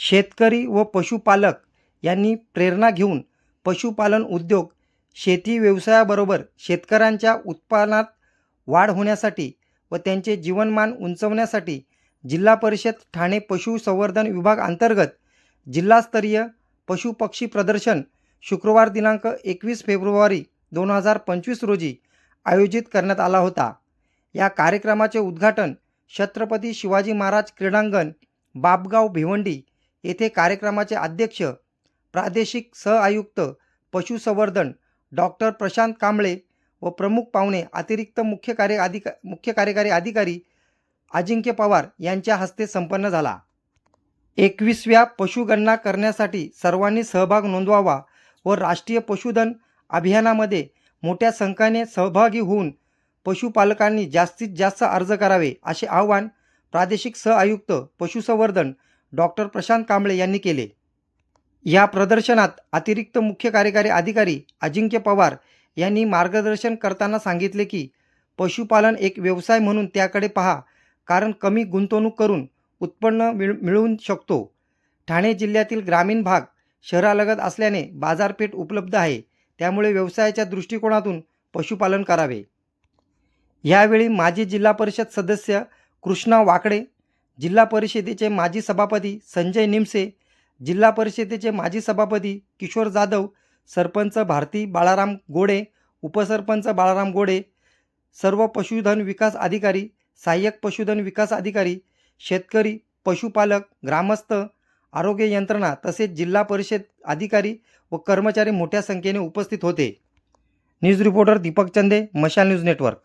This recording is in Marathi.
शेतकरी व पशुपालक यांनी प्रेरणा घेऊन पशुपालन उद्योग शेती व्यवसायाबरोबर शेतकऱ्यांच्या उत्पन्नात वाढ होण्यासाठी व त्यांचे जीवनमान उंचवण्यासाठी जिल्हा परिषद ठाणे पशुसंवर्धन विभाग अंतर्गत जिल्हास्तरीय पशुपक्षी प्रदर्शन शुक्रवार दिनांक एकवीस फेब्रुवारी दोन हजार पंचवीस रोजी आयोजित करण्यात आला होता. या कार्यक्रमाचे उद्घाटन छत्रपती शिवाजी महाराज क्रीडांगण बापगाव भिवंडी येथे कार्यक्रमाचे अध्यक्ष प्रादेशिक सहआयुक्त पशुसंवर्धन डॉक्टर प्रशांत कांबळे व प्रमुख पाहुणे अतिरिक्त मुख्य कार्य अधिका मुख्य कार्यकारी अधिकारी अजिंक्य पवार यांच्या हस्ते संपन्न झाला. एकवीसव्या पशुगणना करण्यासाठी सर्वांनी सहभाग नोंदवावा व राष्ट्रीय पशुधन अभियानामध्ये मोठ्या संख्येने सहभागी होऊन पशुपालकांनी जास्तीत जास्त अर्ज करावे असे आवाहन प्रादेशिक सहआयुक्त पशुसंवर्धन डॉक्टर प्रशांत कांबळे यांनी केले. या प्रदर्शनात अतिरिक्त मुख्य कार्यकारी अधिकारी अजिंक्य पवार यांनी मार्गदर्शन करताना सांगितले की पशुपालन एक व्यवसाय म्हणून त्याकडे पहा कारण कमी गुंतवणूक करून उत्पन्न मिळ मिळवू शकतो. ठाणे जिल्ह्यातील ग्रामीण भाग शहरालगत असल्याने बाजारपेठ उपलब्ध आहे त्यामुळे व्यवसायाच्या दृष्टिकोनातून पशुपालन करावे. यावेळी माजी जिल्हा परिषद सदस्य कृष्णा वाकडे जिल्हा परिषदेचे माजी सभापती संजय निमसे जिल्हा परिषदेचे माजी सभापती किशोर जाधव सरपंच भारती बाळाराम गोडे उपसरपंच बाळाराम गोडे सर्व पशुधन विकास अधिकारी सहाय्यक पशुधन विकास अधिकारी शेतकरी पशुपालक ग्रामस्थ आरोग्य यंत्रणा तसेच जिल्हा परिषद अधिकारी व कर्मचारी मोठ्या संख्येने उपस्थित होते. न्यूज रिपोर्टर दीपक चंदे मशाल न्यूज नेटवर्क.